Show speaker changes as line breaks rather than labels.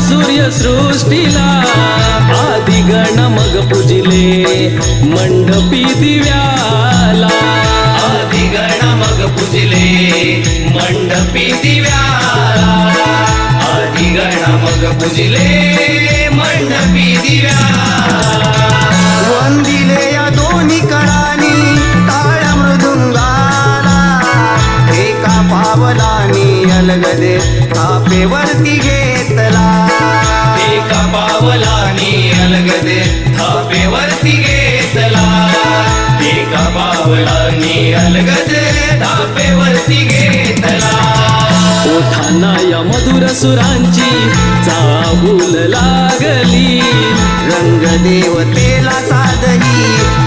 सूर्य सृष्टीला. आधी गण मग पूजिले मंडपी दिव्याला.
आधी गण मग पूजले मंडपी दिव्याला. आधी गण मग पूजले मंडपी दिव्याला.
वंदिले या दोन्ही करानी टाळ मृदुंगाला. एका पावलानी अलगदे थापेवरती घेतला.
एका पावलानी अलगदे थापेवरती घेतला. एका पावलानी अलगदे थापेवरती घेतला.
ओठांना या मधुर सुरांची चाहूल लागली.
रंग देवतेला गा